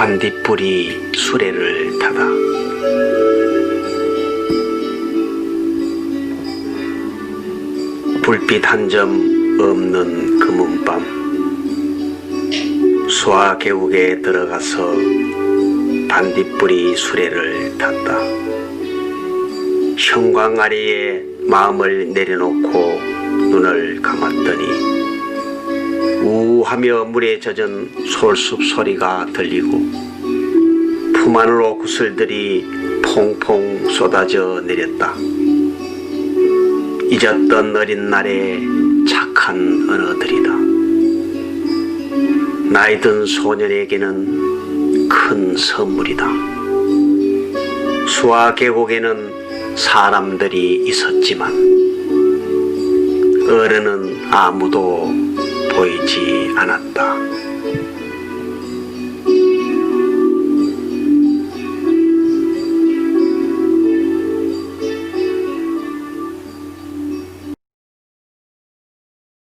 반딧불이 수레를 타다. 불빛 한 점 없는 금은밤. 수화 계곡에 들어가서 반딧불이 수레를 탔다. 형광 아래에 마음을 내려놓고 눈을 감았더니 우 하며 물에 젖은 솔숲 소리가 들리고 품 안으로 구슬들이 퐁퐁 쏟아져 내렸다. 잊었던 어린 날의 착한 언어들이다. 나이 든 소년에게는 큰 선물이다. 수화 계곡에는 사람들이 있었지만 어른은 아무도 보이지 않았다.